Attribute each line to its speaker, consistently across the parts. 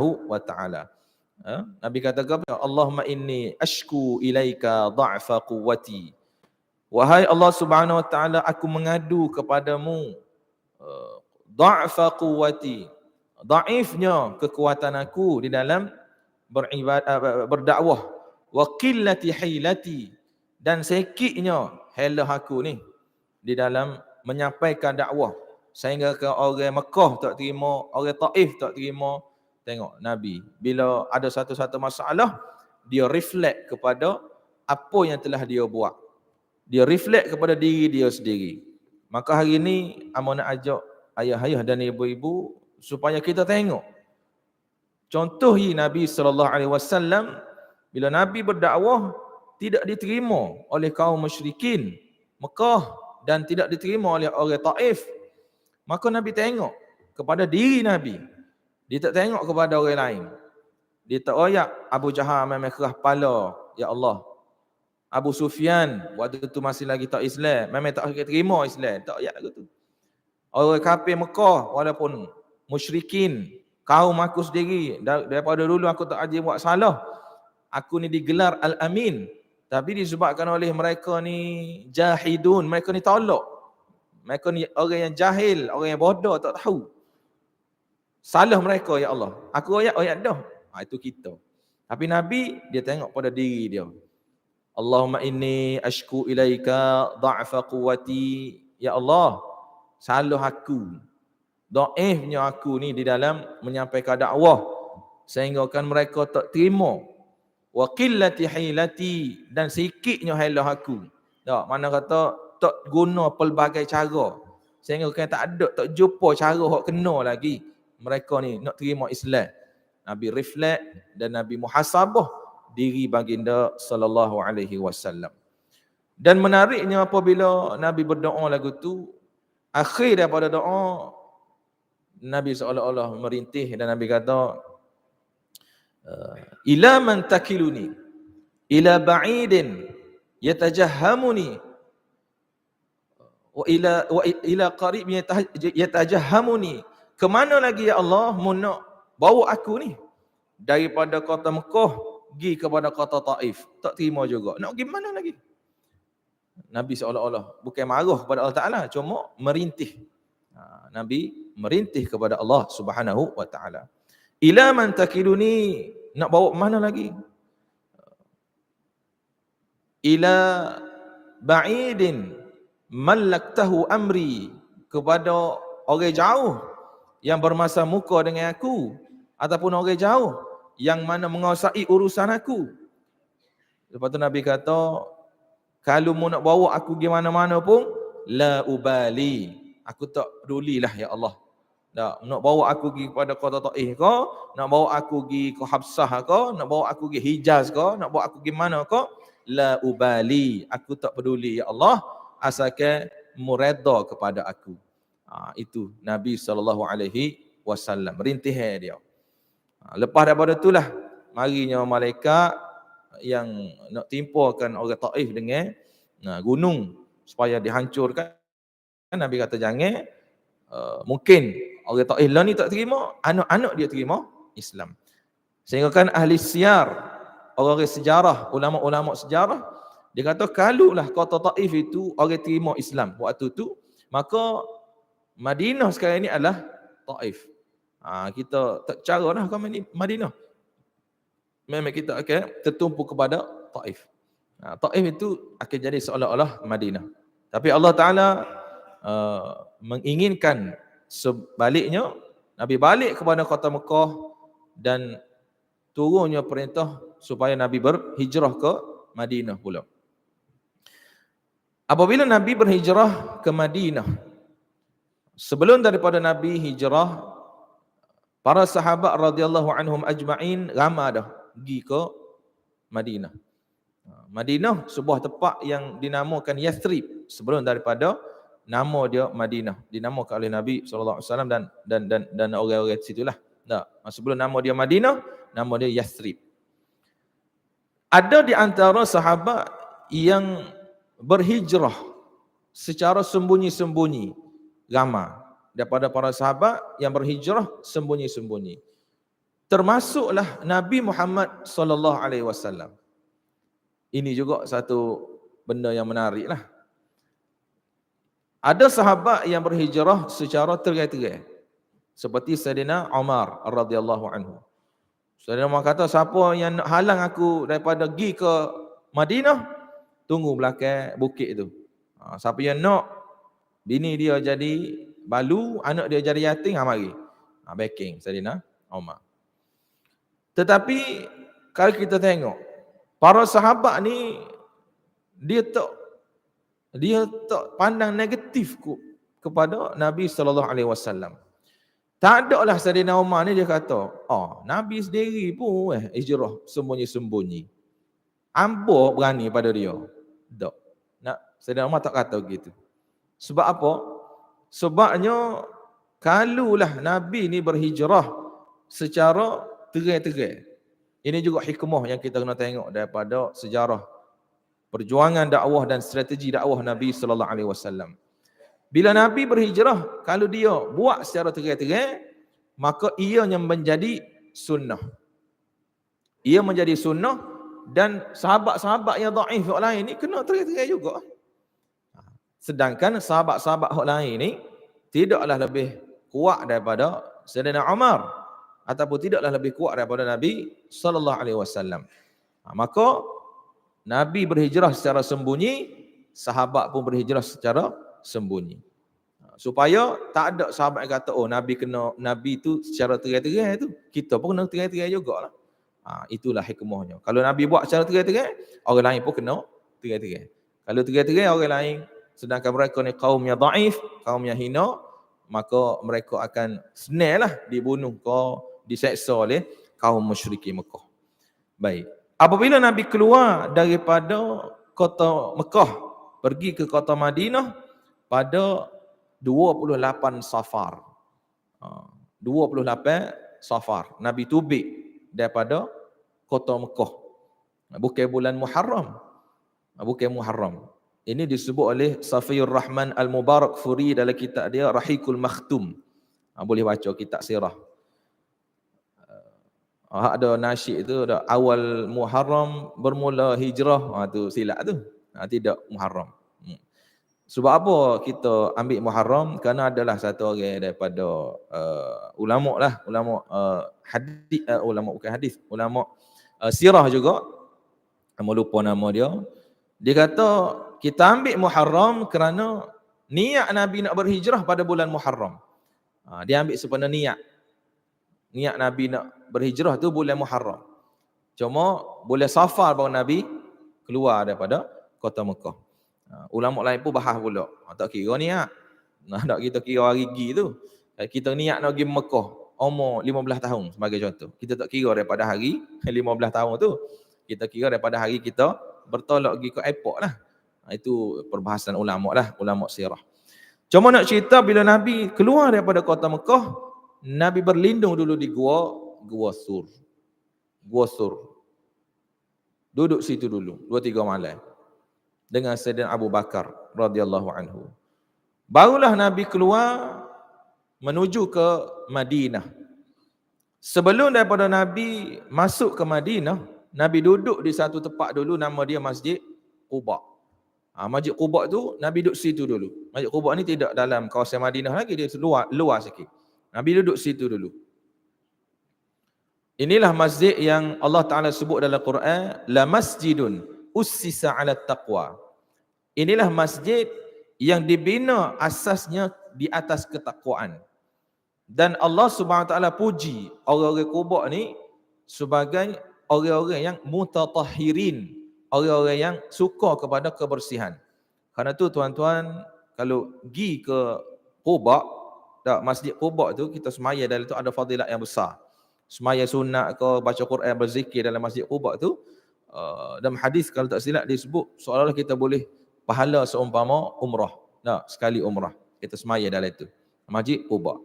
Speaker 1: wa taala. Ha? Nabi kata apa? Allahumma inni ashku ilaika dha'fa quwwati. Wahai Allah Subhanahu wa taala, aku mengadu kepadamu uh, dha'fa quwwati. Dhaifnya kekuatan aku di dalam beribadah berdakwah wa qillati hilati dan sikitnya helah aku ni di dalam menyampaikan dakwah sehingga ke orang Mekah tak terima, orang Taif tak terima. Tengok Nabi bila ada satu-satu masalah dia reflect kepada apa yang telah dia buat. Dia reflect kepada diri dia sendiri. Maka hari ini amo nak ajak ayah-ayah dan ibu-ibu supaya kita tengok contoh Nabi sallallahu alaihi wasallam bila Nabi berdakwah tidak diterima oleh kaum musyrikin Mekah dan tidak diterima oleh orang Taif Maka Nabi tengok kepada diri Nabi. Dia tak tengok kepada orang lain. Dia tak oyak Abu Jahal memang kerah kepala. Ya Allah. Abu Sufyan waktu itu masih lagi tak Islam. Memang tak terima Islam. Tak oyak gitu. Orang kafir Mekah walaupun musyrikin. Kaum aku sendiri. Daripada dulu aku tak ajar buat salah. Aku ni digelar Al-Amin. Tapi disebabkan oleh mereka ni jahidun. Mereka ni tolak. Mereka ni orang yang jahil, orang yang bodoh tak tahu. Salah mereka ya Allah. Aku ayat ayat dah. Ha, itu kita. Tapi Nabi dia tengok pada diri dia. Allahumma inni ashku ilaika dha'fa quwwati ya Allah. Salah aku. Dhaifnya aku ni di dalam menyampaikan dakwah sehingga kan mereka tak terima. Wa qillati hilati dan sikitnya hilah aku. Tak mana kata tak guna pelbagai cara sehingga kan tak ada tak jumpa cara hok kena lagi mereka ni nak terima Islam. Nabi reflect dan Nabi muhasabah diri baginda sallallahu alaihi wasallam. Dan menariknya apabila Nabi berdoa lagu tu akhir daripada doa Nabi seolah-olah merintih dan Nabi kata ila man takiluni ila ba'idin yatajahhamuni wa ila wa ila qarib yatajahhamuni ke mana lagi ya Allah mu nak bawa aku ni? Daripada kota Mekah pergi kepada kota Taif. Tak terima juga. Nak pergi mana lagi? Nabi seolah-olah bukan marah kepada Allah Taala cuma merintih. Ha, Nabi merintih kepada Allah Subhanahu wa taala. Ila man takiluni nak bawa mana lagi? Ila ba'idin malaktahu amri kepada orang jauh yang bermasa muka dengan aku ataupun orang jauh yang mana menguasai urusan aku. Lepas tu Nabi kata, kalau mu nak bawa aku pergi mana-mana pun, la ubali. Aku tak pedulilah ya Allah. Tak, nak bawa aku pergi kepada kota Taif ke, nak bawa aku pergi ke Habsah ke, nak bawa aku pergi Hijaz ke, nak bawa aku pergi mana ke, la ubali. Aku tak peduli ya Allah asalkan mureda kepada aku. Ha, itu Nabi sallallahu alaihi wasallam merintih dia. Ha, lepas daripada itulah marinya malaikat yang nak timpakan orang Taif dengan nah, gunung supaya dihancurkan. Nabi kata jangan uh, mungkin orang Taif lah ni tak terima, anak-anak dia terima Islam. Sehingga kan ahli siar, orang-orang sejarah, ulama-ulama sejarah dia kata kalulah kota Taif itu orang terima Islam waktu tu, maka Madinah sekarang ini adalah Taif. Ha, kita tak cara lah kau Madinah. Memang kita akan tertumpu kepada Taif. Ha, Taif itu akan jadi seolah-olah Madinah. Tapi Allah Ta'ala uh, menginginkan sebaliknya Nabi balik kepada kota Mekah dan turunnya perintah supaya Nabi berhijrah ke Madinah pula. Apabila Nabi berhijrah ke Madinah, sebelum daripada Nabi hijrah, para sahabat radhiyallahu anhum ajma'in ramai dah pergi ke Madinah. Madinah sebuah tempat yang dinamakan Yathrib sebelum daripada nama dia Madinah dinamakan oleh Nabi sallallahu alaihi wasallam dan dan dan dan orang-orang di situlah. Tak. Sebelum nama dia Madinah, nama dia Yathrib. Ada di antara sahabat yang berhijrah secara sembunyi-sembunyi ramai daripada para sahabat yang berhijrah sembunyi-sembunyi termasuklah Nabi Muhammad sallallahu alaihi wasallam. Ini juga satu benda yang menarik lah. Ada sahabat yang berhijrah secara terai-terai. Seperti Sayyidina Umar radhiyallahu anhu. Sayyidina Umar kata, siapa yang halang aku daripada pergi ke Madinah, tunggu belakang bukit tu. Ha, siapa yang nak bini dia jadi balu, anak dia jadi yatim, ha, mari. Ha, backing Sayyidina Umar. Tetapi kalau kita tengok para sahabat ni dia tak dia tak pandang negatif ku, kepada Nabi sallallahu alaihi wasallam. Tak ada lah Sayyidina Umar ni dia kata, oh Nabi sendiri pun eh hijrah sembunyi-sembunyi. Ambo berani pada dia. Tak. Nak Sayyidina Umar tak kata begitu. Sebab apa? Sebabnya kalulah Nabi ni berhijrah secara terai-terai. Ini juga hikmah yang kita kena tengok daripada sejarah perjuangan dakwah dan strategi dakwah Nabi sallallahu alaihi wasallam. Bila Nabi berhijrah, kalau dia buat secara terai-terai, maka ia yang menjadi sunnah. Ia menjadi sunnah dan sahabat-sahabat yang dhaif yang lain ni kena terai-terai juga. Sedangkan sahabat-sahabat yang lain ni tidaklah lebih kuat daripada Sayyidina Umar ataupun tidaklah lebih kuat daripada Nabi sallallahu alaihi wasallam. Ha, maka Nabi berhijrah secara sembunyi, sahabat pun berhijrah secara sembunyi. Ha, supaya tak ada sahabat yang kata, oh Nabi kena, Nabi tu secara terai-terai tu. Kita pun kena terai-terai juga lah. Ha, itulah hikmahnya. Kalau Nabi buat secara terai-terai, orang lain pun kena terai-terai. Kalau terai-terai orang lain, sedangkan mereka ni kaum yang daif, kaum yang hina, maka mereka akan senang lah dibunuh kau diseksa oleh kaum musyrikin Mekah. Baik. Apabila Nabi keluar daripada kota Mekah pergi ke kota Madinah pada 28 Safar. 28 ha, Safar. Nabi tubik daripada kota Mekah. Bukan bulan Muharram. Bukan Muharram. Ini disebut oleh Safiyur Rahman Al-Mubarak Furi dalam kitab dia Rahikul Makhtum. Ha, boleh baca kitab sirah. Ha, ada nasyid tu ada awal Muharram bermula hijrah ha, tu silap tu. Ha, tidak Muharram. Hmm. Sebab apa kita ambil Muharram? Kerana adalah satu orang daripada uh, ulama lah, ulama uh, hadis, uh, ulama bukan hadis, ulama uh, sirah juga. Kamu lupa nama dia. Dia kata kita ambil Muharram kerana niat Nabi nak berhijrah pada bulan Muharram. Ha, dia ambil sepenuh niat niat Nabi nak berhijrah tu bulan Muharram. Cuma bulan Safar baru Nabi keluar daripada kota Mekah. Ha, ulama lain pun bahas pula. Ha, tak kira niat. Nah, tak kita kira hari gi tu. Kita niat nak pergi Mekah umur 15 tahun sebagai contoh. Kita tak kira daripada hari 15 tahun tu. Kita kira daripada hari kita bertolak pergi ke airport lah. Ha, itu perbahasan ulama lah, ulama sirah. Cuma nak cerita bila Nabi keluar daripada kota Mekah, Nabi berlindung dulu di gua gua sur. Gua sur. Duduk situ dulu dua tiga malam dengan Sayyidina Abu Bakar radhiyallahu anhu. Barulah Nabi keluar menuju ke Madinah. Sebelum daripada Nabi masuk ke Madinah, Nabi duduk di satu tempat dulu nama dia Masjid Quba. Ha, Masjid Quba tu Nabi duduk situ dulu. Masjid Quba ni tidak dalam kawasan Madinah lagi, dia luar, luar sikit. Nabi duduk situ dulu. Inilah masjid yang Allah Ta'ala sebut dalam Quran. La masjidun ussisa ala taqwa. Inilah masjid yang dibina asasnya di atas ketakwaan. Dan Allah Subhanahu Taala puji orang-orang kubur ni sebagai orang-orang yang mutatahirin, orang-orang yang suka kepada kebersihan. Karena tu tuan-tuan kalau pergi ke Quba tak masjid Quba tu kita semaya dalam tu ada fadilat yang besar. Semaya sunat ke baca Quran berzikir dalam masjid Quba tu uh, dalam hadis kalau tak silap disebut seolah-olah kita boleh pahala seumpama umrah. Tak, sekali umrah. Kita semaya dalam itu. Masjid Quba.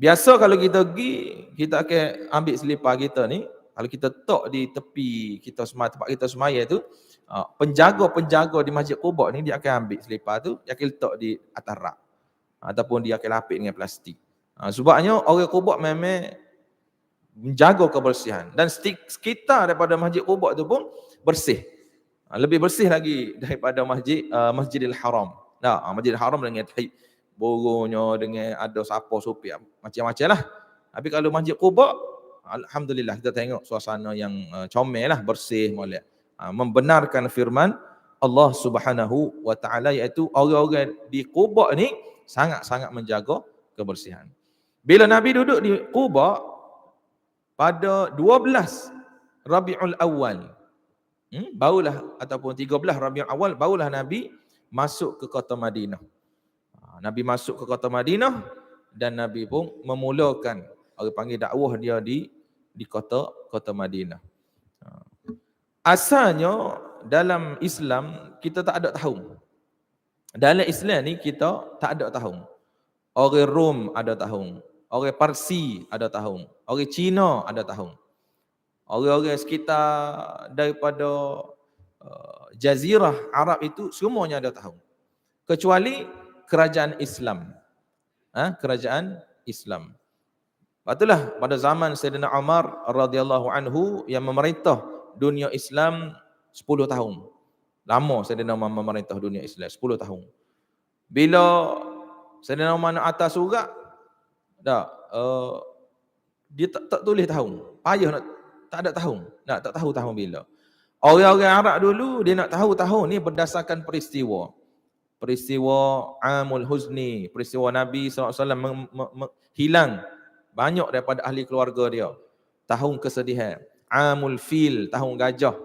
Speaker 1: Biasa kalau kita pergi, kita akan ambil selipar kita ni. Kalau kita tok di tepi kita semaya, tempat kita semaya tu, uh, penjaga-penjaga di Masjid Quba ni dia akan ambil selipar tu, dia akan letak di atas rak ataupun dia akan lapik dengan plastik. Ha, sebabnya orang kubur memang menjaga kebersihan dan sekitar daripada Masjid Quba tu pun bersih. Ha, lebih bersih lagi daripada Masjid Masjidil Haram. Nah, ha, Masjidil Haram dengan tahib borongnya dengan ada siapa sopi macam-macam lah. Tapi kalau Masjid Quba alhamdulillah kita tengok suasana yang uh, comel lah, bersih molek. Ha, membenarkan firman Allah Subhanahu wa taala iaitu orang-orang di Quba ni sangat-sangat menjaga kebersihan. Bila Nabi duduk di Quba, pada 12 Rabiul Awal hmm, barulah ataupun 13 Rabiul Awal barulah Nabi masuk ke kota Madinah. Ha, Nabi masuk ke kota Madinah dan Nabi pun memulakan orang panggil dakwah dia di di kota kota Madinah. Ha. Asalnya dalam Islam kita tak ada tahun. Dalam Islam ni kita tak ada tahun. Orang Rom ada tahun. Orang Parsi ada tahun. Orang Cina ada tahun. Orang-orang sekitar daripada uh, jazirah Arab itu semuanya ada tahun. Kecuali kerajaan Islam. Ha? Kerajaan Islam. Itulah pada zaman Sayyidina Umar radhiyallahu anhu yang memerintah dunia Islam 10 tahun. Lama Sayyidina Umar memerintah dunia Islam 10 tahun. Bila Sayyidina Umar nak atas surat tak uh, dia tak, tak tulis tahun. Payah nak tak ada tahun. Nak tak tahu tahun bila. Orang-orang Arab dulu dia nak tahu tahun ni berdasarkan peristiwa. Peristiwa Amul Huzni peristiwa Nabi SAW hilang banyak daripada ahli keluarga dia. Tahun kesedihan. Amul Fil tahun gajah.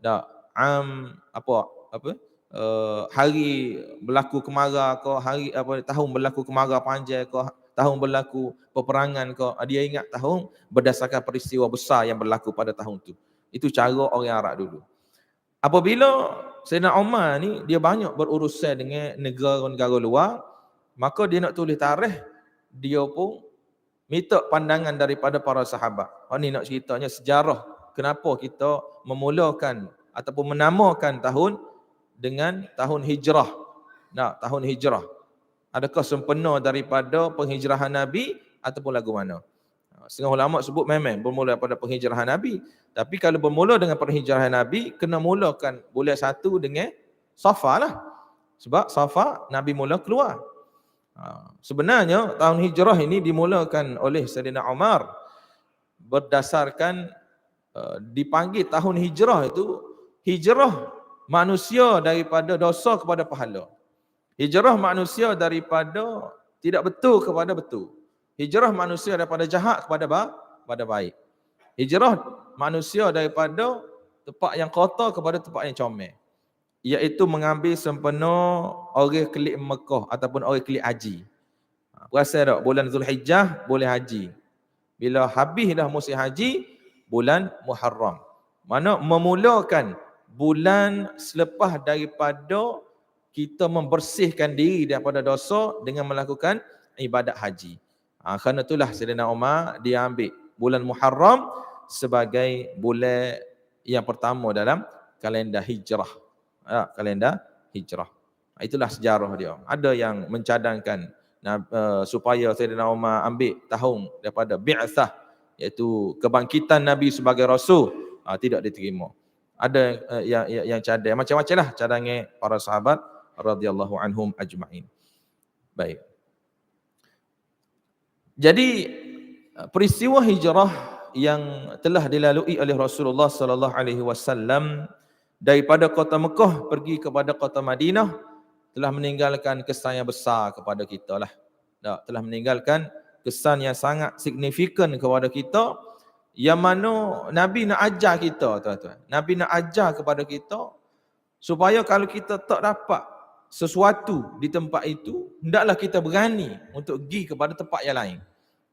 Speaker 1: Dak am apa apa? Uh, hari berlaku kemarau ke hari apa tahun berlaku kemarau panjang ke tahun berlaku peperangan kau dia ingat tahun berdasarkan peristiwa besar yang berlaku pada tahun itu itu cara orang Arab dulu. Apabila Sayyidina Umar ni dia banyak berurusan dengan negara-negara luar maka dia nak tulis tarikh dia pun minta pandangan daripada para sahabat oh ni nak ceritanya sejarah kenapa kita memulakan ataupun menamakan tahun dengan tahun hijrah nah tahun hijrah adakah sempena daripada penghijrahan Nabi ataupun lagu mana? Setengah ulama sebut memang bermula daripada penghijrahan Nabi. Tapi kalau bermula dengan penghijrahan Nabi, kena mulakan boleh satu dengan Safa lah. Sebab Safa Nabi mula keluar. Ha, sebenarnya tahun hijrah ini dimulakan oleh Sayyidina Umar berdasarkan uh, dipanggil tahun hijrah itu hijrah manusia daripada dosa kepada pahala. Hijrah manusia daripada tidak betul kepada betul. Hijrah manusia daripada jahat kepada ba kepada baik. Hijrah manusia daripada tempat yang kotor kepada tempat yang comel. Iaitu mengambil sempena orang kelik Mekah ataupun orang kelik haji. Ha, Puasa tak? Bulan Zulhijjah boleh haji. Bila habis dah musim haji, bulan Muharram. Mana memulakan bulan selepas daripada kita membersihkan diri daripada dosa dengan melakukan ibadat haji. Ha, kerana itulah Sayyidina Umar dia ambil bulan Muharram sebagai bulan yang pertama dalam kalender hijrah. Ha, kalender hijrah. Ha, itulah sejarah dia. Ada yang mencadangkan uh, supaya Sayyidina Umar ambil tahun daripada bi'athah iaitu kebangkitan Nabi sebagai Rasul uh, tidak diterima. Ada uh, yang, yang, yang cadang. Macam-macam lah cadangnya para sahabat radhiyallahu anhum ajma'in. Baik. Jadi peristiwa hijrah yang telah dilalui oleh Rasulullah sallallahu alaihi wasallam daripada kota Mekah pergi kepada kota Madinah telah meninggalkan kesan yang besar kepada kita lah. Telah meninggalkan kesan yang sangat signifikan kepada kita yang mana Nabi nak ajar kita tuan-tuan. Nabi nak ajar kepada kita supaya kalau kita tak dapat sesuatu di tempat itu, hendaklah kita berani untuk pergi kepada tempat yang lain.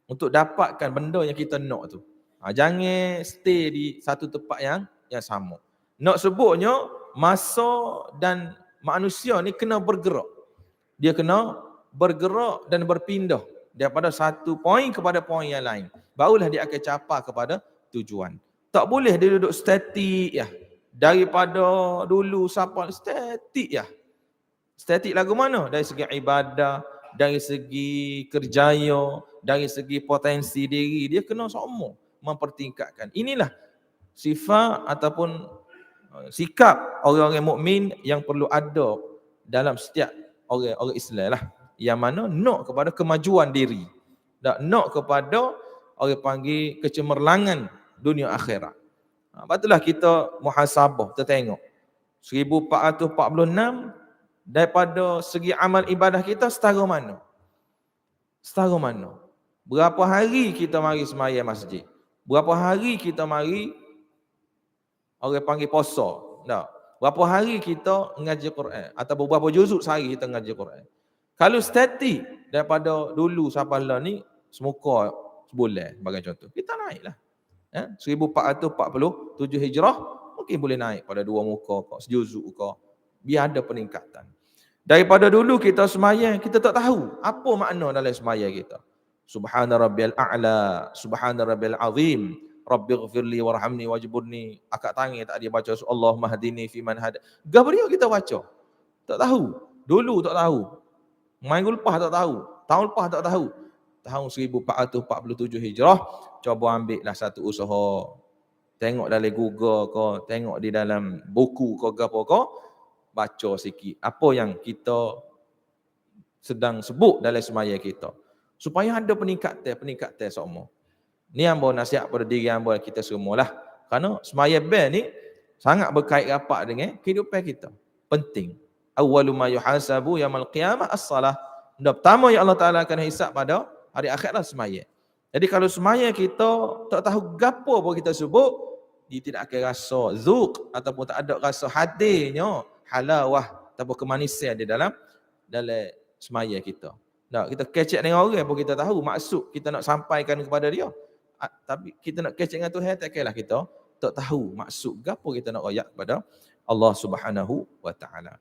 Speaker 1: Untuk dapatkan benda yang kita nak tu. Ha, jangan stay di satu tempat yang yang sama. Nak sebutnya, masa dan manusia ni kena bergerak. Dia kena bergerak dan berpindah daripada satu poin kepada poin yang lain. Barulah dia akan capai kepada tujuan. Tak boleh dia duduk statik ya. Daripada dulu sampai statik ya. Statik lagu mana? Dari segi ibadah, dari segi kerjaya, dari segi potensi diri, dia kena semua. mempertingkatkan. Inilah sifat ataupun sikap orang-orang mukmin yang perlu ada dalam setiap orang orang Islam lah. Yang mana nak kepada kemajuan diri. Tak nak kepada orang panggil kecemerlangan dunia akhirat. Ha, patutlah kita muhasabah, kita tengok. 1446 daripada segi amal ibadah kita setara mana? Setara mana? Berapa hari kita mari semaya masjid? Berapa hari kita mari orang panggil posa? Tak. Berapa hari kita mengaji Quran atau beberapa juzuk sehari kita mengaji Quran. Kalau statik daripada dulu sampai lah ni semuka sebulan sebagai contoh. Kita naiklah. Ya, 1447 Hijrah mungkin boleh naik pada dua muka kau, sejuzuk kau. Biar ada peningkatan. Daripada dulu kita semaya, kita tak tahu apa makna dalam semaya kita. Subhana rabbiyal a'la, subhana rabbiyal azim. Rabbi ghafirli warhamni wajburni. Akak tangi tak dia baca Allah mahdini fi man hada. Gabriel kita baca. Tak tahu. Dulu tak tahu. Minggu lepas tak tahu. Tahun lepas tak tahu. Tahun 1447 Hijrah. Cuba ambil lah satu usaha. Tengok dalam Google ko, tengok di dalam buku ko apa ko, baca sikit apa yang kita sedang sebut dalam semaya kita supaya ada peningkatan peningkatan semua. Ni bawa nasihat pada diri bawa kita semua lah. Kerana semaya bel ni sangat berkait rapat dengan kehidupan kita. Penting. Awalu ma yuhasabu yamal qiyamah as-salah. Benda pertama yang Allah Ta'ala akan hisap pada hari akhir lah semaya. Jadi kalau semaya kita tak tahu gapo pun kita sebut, dia tidak akan rasa zuk ataupun tak ada rasa hadirnya halawah ataupun kemanisan di dalam dalam semaya kita. Tak, kita kecek dengan orang pun kita tahu maksud kita nak sampaikan kepada dia tapi kita nak kecek dengan Tuhan tak kira kita tak tahu maksud apa kita nak royak kepada Allah Subhanahu wa taala.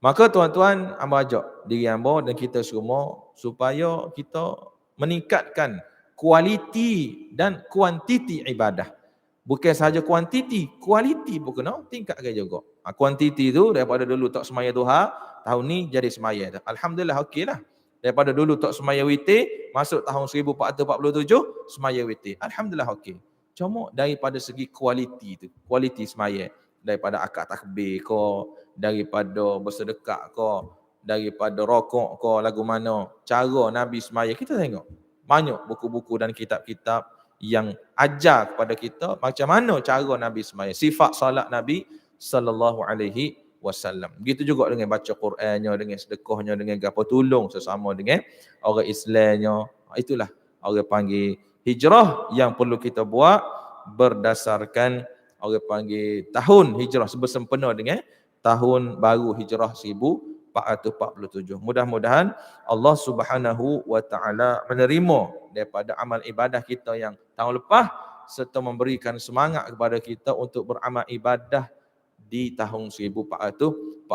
Speaker 1: Maka tuan-tuan hamba ajak diri hamba dan kita semua supaya kita meningkatkan kualiti dan kuantiti ibadah. Bukan sahaja kuantiti, kualiti pun kena tingkatkan juga. Ha, kuantiti tu daripada dulu tak semaya duha, tahun ni jadi semaya. Alhamdulillah okeylah. Daripada dulu tak semaya witir, masuk tahun 1447, semaya witir. Alhamdulillah okey. Cuma daripada segi kualiti tu, kualiti semaya. Daripada akad takbir ko, daripada bersedekah ko, daripada rokok ko, lagu mana, cara Nabi semaya, kita tengok. Banyak buku-buku dan kitab-kitab yang ajar kepada kita macam mana cara Nabi semaya. Sifat salat Nabi sallallahu alaihi wasallam. Begitu juga dengan baca Qurannya, dengan sedekahnya, dengan gapo tolong sesama dengan orang Islamnya. Itulah orang panggil hijrah yang perlu kita buat berdasarkan orang panggil tahun hijrah bersempena dengan tahun baru hijrah 1447. Mudah-mudahan Allah Subhanahu wa taala menerima daripada amal ibadah kita yang tahun lepas serta memberikan semangat kepada kita untuk beramal ibadah di tahun 1447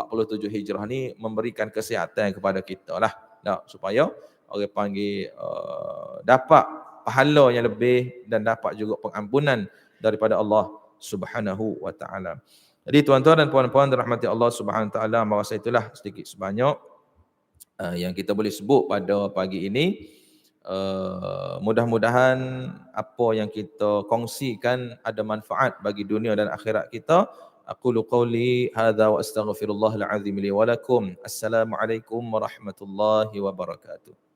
Speaker 1: Hijrah ni memberikan kesihatan kepada kita lah. Tak, supaya orang panggil uh, dapat pahala yang lebih dan dapat juga pengampunan daripada Allah Subhanahu wa taala. Jadi tuan-tuan dan puan-puan dirahmati Allah Subhanahu taala, maka itulah sedikit sebanyak uh, yang kita boleh sebut pada pagi ini. Uh, mudah-mudahan apa yang kita kongsikan ada manfaat bagi dunia dan akhirat kita. أقول قولي هذا وأستغفر الله العظيم لي ولكم السلام عليكم ورحمة الله وبركاته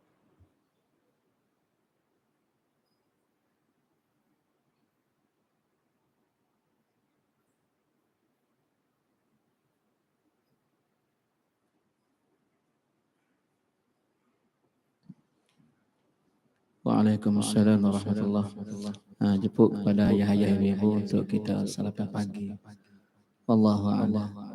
Speaker 2: Waalaikumsalam warahmatullahi wabarakatuh. Ha, jemput kepada ayah-ayah ibu-ibu untuk kita salat pagi. Wallahu a'lam.